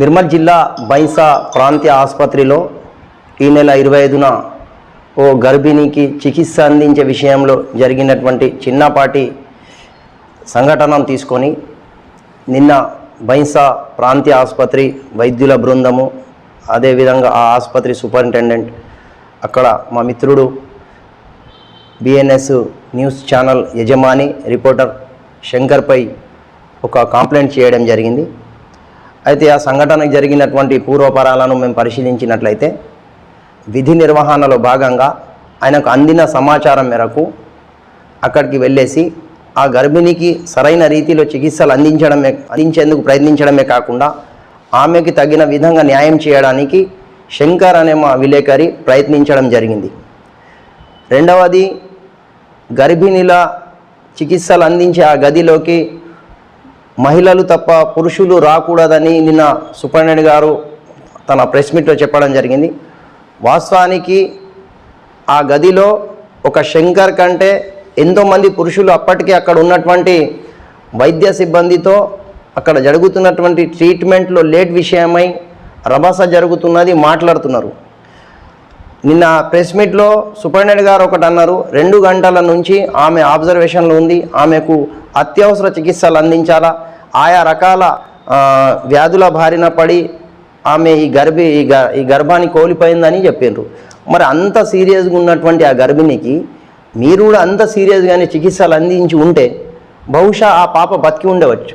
నిర్మల్ జిల్లా బైంసా ప్రాంతీయ ఆసుపత్రిలో ఈ నెల ఇరవై ఐదున ఓ గర్భిణికి చికిత్స అందించే విషయంలో జరిగినటువంటి చిన్నపాటి సంఘటనను తీసుకొని నిన్న బైంసా ప్రాంతీయ ఆసుపత్రి వైద్యుల బృందము అదేవిధంగా ఆ ఆసుపత్రి సూపరింటెండెంట్ అక్కడ మా మిత్రుడు బిఎన్ఎస్ న్యూస్ ఛానల్ యజమాని రిపోర్టర్ శంకర్పై ఒక కంప్లైంట్ చేయడం జరిగింది. అయితే ఆ సంఘటనకు జరిగినటువంటి పూర్వపరాలను మేము పరిశీలించినట్లయితే విధి నిర్వహణలో భాగంగా ఆయనకు అందిన సమాచారం మేరకు అక్కడికి వెళ్ళేసి ఆ గర్భిణికి సరైన రీతిలో చికిత్సలు అందించడమే అందించేందుకు ప్రయత్నించడమే కాకుండా ఆమెకి తగిన విధంగా న్యాయం చేయడానికి శంకర్ అనే మా విలేకరి ప్రయత్నించడం జరిగింది. రెండవది గర్భిణిల చికిత్సలు అందించే ఆ గదిలోకి మహిళలు తప్ప పురుషులు రాకూడదని నిన్న సుబ్రహ్మణ్యుడు గారు తన ప్రెస్ మీట్లో చెప్పడం జరిగింది. వాస్తవానికి ఆ గదిలో ఒక శంకర్ కంటే ఎంతోమంది పురుషులు అప్పటికే అక్కడ ఉన్నటువంటి వైద్య సిబ్బందితో అక్కడ జరుగుతున్నటువంటి ట్రీట్మెంట్లో లేట్ విషయమై రభస జరుగుతున్నది మాట్లాడుతున్నారు. నిన్న ప్రెస్ మీట్లో సుబ్రహ్మణ్యుడు గారు ఒకటి అన్నారు రెండు గంటల నుంచి ఆమె ఆబ్జర్వేషన్లో ఉంది ఆమెకు అత్యవసర చికిత్సలు అందించాలా ఆయా రకాల వ్యాధుల బారిన పడి ఆమె ఈ గర్భి ఈ గ ఈ గర్భాన్ని కోల్పోయిందని చెప్పిండ్రు మరి అంత సీరియస్గా ఉన్నటువంటి ఆ గర్భిణికి మీరు కూడా అంత సీరియస్గానే చికిత్సలు అందించి ఉంటే బహుశా ఆ పాప బతికి ఉండవచ్చు.